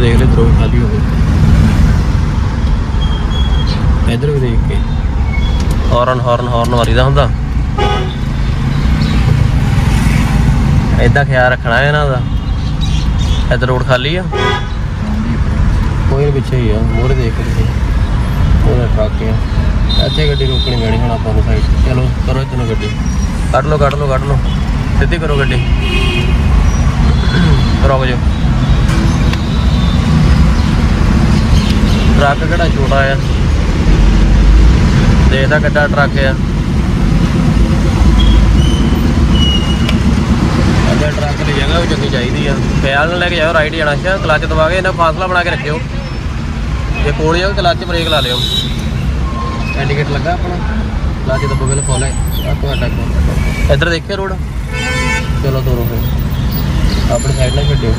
Road ਦੇਖ ਲੈ ਇਧਰੋਂ ਖਾਲੀ ਹੋ ਗਈ ਇਧਰ ਵੀ ਦੇਖ ਕੇ। ਹਾਰਨ ਹਾਰਨ ਹਾਰਨ ਮਾਰੀਦਾ ਹੁੰਦਾ। ਏਦਾਂ ਖਿਆਲ ਰੱਖਣਾ ਹੈ ਇਹਨਾਂ ਦਾ। ਇਧਰ ਰੋਡ ਖਾਲੀ ਆ। ਕੋਈ ਪਿੱਛੇ ਹੀ ਆ ਮੋਰੇ ਦੇਖ ਕੇ ਉਹਦਾ ਟਰੱਕ ਆ। ਇੱਥੇ ਗੱਡੀ ਰੋਕਣੀ ਪੈਣੀ ਹੁਣ ਆਪਾਂ ਨੂੰ ਸਾਈਡ ਚਲੋ ਕਰੋ ਇੱਧਰ ਨੂੰ ਗੱਡੀ। ਕੱਢ ਲਓ ਕੱਢ ਲਓ ਕੱਢ ਲਓ। ਸਿੱਧੀ ਕਰੋ ਗੱਡੀ। ਰੁਕ ਜਾਓ। ਟਰੱਕ ਕਿਹੜਾ ਛੋਟਾ ਆ? ਦੇਖਦਾ ਕਿੱਡਾ ਟਰੱਕ ਆ। ਅੱਗੇ ਟਰੱਕ ਦੀ ਜਗ੍ਹਾ ਵੀ ਚੰਗੀ ਚਾਹੀਦੀ ਆ। ਖਿਆਲ ਨਾਲ ਲੈ ਕੇ ਜਾਓ ਰਾਈਟ ਜਾਣਾ। ਸ਼ਾ ਕਲੱਚ ਦਬਾ ਕੇ ਇਹਨਾਂ ਫਾਸਲਾ ਬਣਾ ਕੇ ਰੱਖਿਓ। ਜੇ ਕੋਲ ਆ ਕਲੱਚ ਬ੍ਰੇਕ ਲਾ ਲਿਓ। ਇੰਡੀਕੇਟਰ ਲੱਗਾ ਆਪਣਾ। ਕਲੱਚ ਦੱਬੋਗੇ ਲੋ ਫੋਲ ਹੈ। ਆ ਤੁਹਾਡਾ ਕੋਲ ਇੱਧਰ ਦੇਖਿਓ ਰੋਡ। ਚਲੋ ਤੋਰੋ ਫਿਰ। ਆਪਣੀ ਸਾਈਡ ਨਾਲ ਛੱਡਿਓ।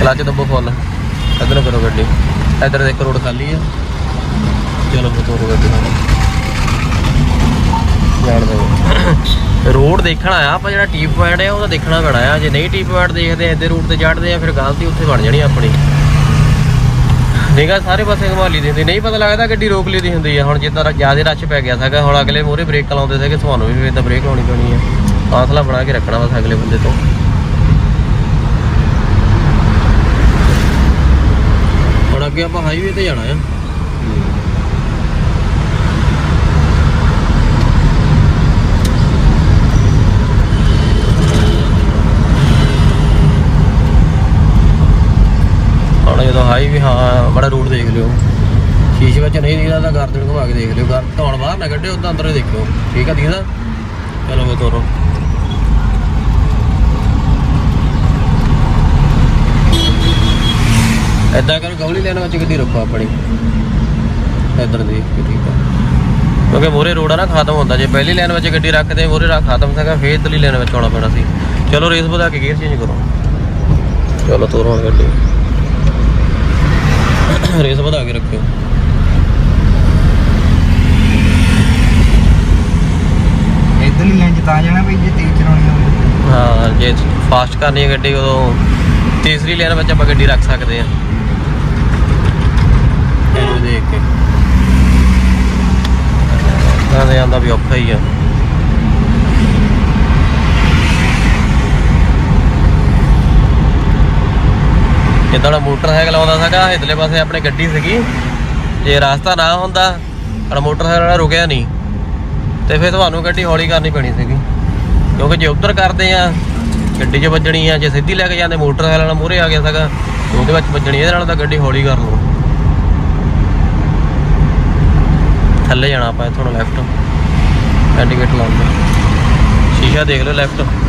ਕਲੱਚ ਦੱਬੋ ਫੁੱਲ ਇੱਧਰ ਕਰੋ ਗੱਡੀ। ਇੱਧਰ ਦੇਖ ਰੋਡ ਖਾਲੀ ਆ। ਚਲੋ ਫਿਰ ਤੋਰੋ ਗੱਡੀ ਜਾਣ ਦਿਓ ਰੋਡ ਦੇਖਣਾ ਆ ਆਪਾਂ ਜਿਹੜਾ ਟੀ ਪੁਆਇੰਟ ਆ, ਉਹਦਾ ਦੇਖਣਾ ਪੈਣਾ ਆ। ਜੇ ਨਹੀਂ ਟੀ ਪੁਆਇੰਟ ਦੇਖਦੇ ਇੱਧਰ ਰੂਟ ਤੇ ਚੜਦੇ ਆ, ਫਿਰ ਗਲਤੀ ਉੱਥੇ ਬਣ ਜਾਣੀ ਆਪਣੀ। ਨਿਗਾ ਸਾਰੇ ਪਾਸੇ ਘਮਾਲੀ ਦੀ ਹੁੰਦੀ ਨਹੀਂ ਪਤਾ ਲੱਗਦਾ ਗੱਡੀ ਰੋਕ ਲਈ ਦੀ ਹੁੰਦੀ ਆ। ਹੁਣ ਜਿੱਦਾਂ ਜ਼ਿਆਦਾ ਰਸ਼ ਪੈ ਗਿਆ ਸੀਗਾ, ਹੁਣ ਅਗਲੇ ਮੋਰੇ ਬ੍ਰੇਕ ਲਾਉਂਦੇ ਸੀਗੇ, ਤੁਹਾਨੂੰ ਵੀ ਇਦਾਂ ਬ੍ਰੇਕ ਲਾਉਣੀ ਪੈਣੀ ਆ। ਫਾਸਲਾ ਬਣਾ ਕੇ ਰੱਖਣਾ ਬਸ ਅਗਲੇ ਬੰਦੇ ਤੋਂ। ਅੱਗੇ ਆਪਾਂ ਹਾਈਵੇ ਤੇ ਜਾਣਾ ਆ। ਹੁਣ ਜਦੋਂ ਹਾਈਵੇ ਹਾਂ ਬੜਾ ਰੂਟ ਦੇਖ ਲਿਓ। ਸ਼ੀਸ਼ੇ ਵਿੱਚ ਨਹੀਂ ਦਿਖਦਾ ਤਾਂ ਗਰਦਨ ਘੁਮਾ ਕੇ ਦੇਖ ਲਿਓ। ਗਰ ਧੌਣ ਬਾਹਰ ਨਾ ਕੱਢਿਓ ਉਦਾਂ ਅੰਦਰ ਹੀ ਦੇਖਿਓ ਠੀਕ ਆ ਦਿਖਦਾ ਚਲੋ ਫੇ ਤੋਰੋ ਏਦਾਂ ਕਰੋ ਗਵਲੀ ਲੈਣ ਵਿੱਚ ਗੱਡੀ ਰੱਖੋ ਆਪਣੀ। ਇੱਧਰ ਦੇਖ ਕੇ ਠੀਕ ਆ। ਕਿਉਂਕਿ ਮੋਰੇ ਰੋਡ ਆ ਨਾ ਖਤਮ ਹੁੰਦਾ। ਜੇ ਪਹਿਲੀ ਲਾਈਨ ਵਿੱਚ ਗੱਡੀ ਰੱਖਦੇ ਮੋਰੇ ਰਾ ਖਤਮ ਸੀਗਾ ਫੇਰ ਇਧਰਲੀ ਲਾਈਨ ਵਿੱਚ ਆਉਣਾ ਪੈਣਾ ਸੀ। ਚਲੋ ਰੇਸ ਵਧਾ ਕੇ ਗੇਅਰ ਚੇਂਜ ਕਰੋ। ਚਲੋ ਤੋਰੋ ਗੱਡੀ। ਰੇਸ ਵਧਾ ਕੇ ਰੱਖਿਓ। ਇਧਰਲੀ ਲਾਈਨ 'ਚ ਤਾਂ ਜਾਣਾ ਬਈ ਜੇ ਤੇਜ਼ ਚਲਾਉਣੀ ਹੋਵੇ। ਹਾਂ ਜੇ ਫਾਸਟ ਕਰਨੀ ਹੈ ਗੱਡੀ ਉਦੋਂ ਤੀਸਰੀ ਲਾਈਨ ਵਿੱਚ ਆਪਾਂ ਗੱਡੀ ਰੱਖ ਸਕਦੇ ਆ ਇਹਨੂੰ ਦੇਖ ਕੇ ਤਾਂ ਦੇ ਵੀ ਔਖਾ ਹੀ ਆ। ਜਿੱਦਾਂ ਦਾ ਮੋਟਰਸਾਈਕਲ ਆਉਂਦਾ ਸੀਗਾ ਇਧਰਲੇ ਪਾਸੇ ਆਪਣੇ ਗੱਡੀ ਸੀਗੀ। ਜੇ ਰਸਤਾ ਨਾ ਹੁੰਦਾ, ਪਰ ਮੋਟਰਸਾਈਕਲ ਵਾਲਾ ਰੁਕਿਆ ਨਹੀਂ। ਤੇ ਫਿਰ ਤੁਹਾਨੂੰ ਗੱਡੀ ਹੌਲੀ ਕਰਨੀ ਪੈਣੀ ਸੀਗੀ। ਕਿਉਂਕਿ ਜੇ ਉੱਧਰ ਕਰਦੇ ਆ, ਗੱਡੀ 'ਚ ਵੱਜਣੀ ਆ, ਜੇ ਸਿੱਧੀ ਲੈ ਕੇ ਜਾਂਦੇ, ਮੋਟਰਸਾਈਕਲ ਵਾਲਾ ਮੂਹਰੇ ਆ ਗਿਆ ਸੀਗਾ ਉਹਦੇ ਵਿੱਚ ਵੱਜਣੀ, ਇਹਦੇ ਨਾਲ ਤਾਂ ਗੱਡੀ ਹੌਲੀ ਕਰ ਲਓ। ਥੱਲੇ ਜਾਣਾ ਆਪਾਂ ਇੱਥੋਂ ਲੈਫਟ ਇੰਡੀਕੇਟਰ ਲਾਉਂਦੇ ਸ਼ੀਸ਼ਾ ਦੇਖ ਲਓ ਲੈਫਟ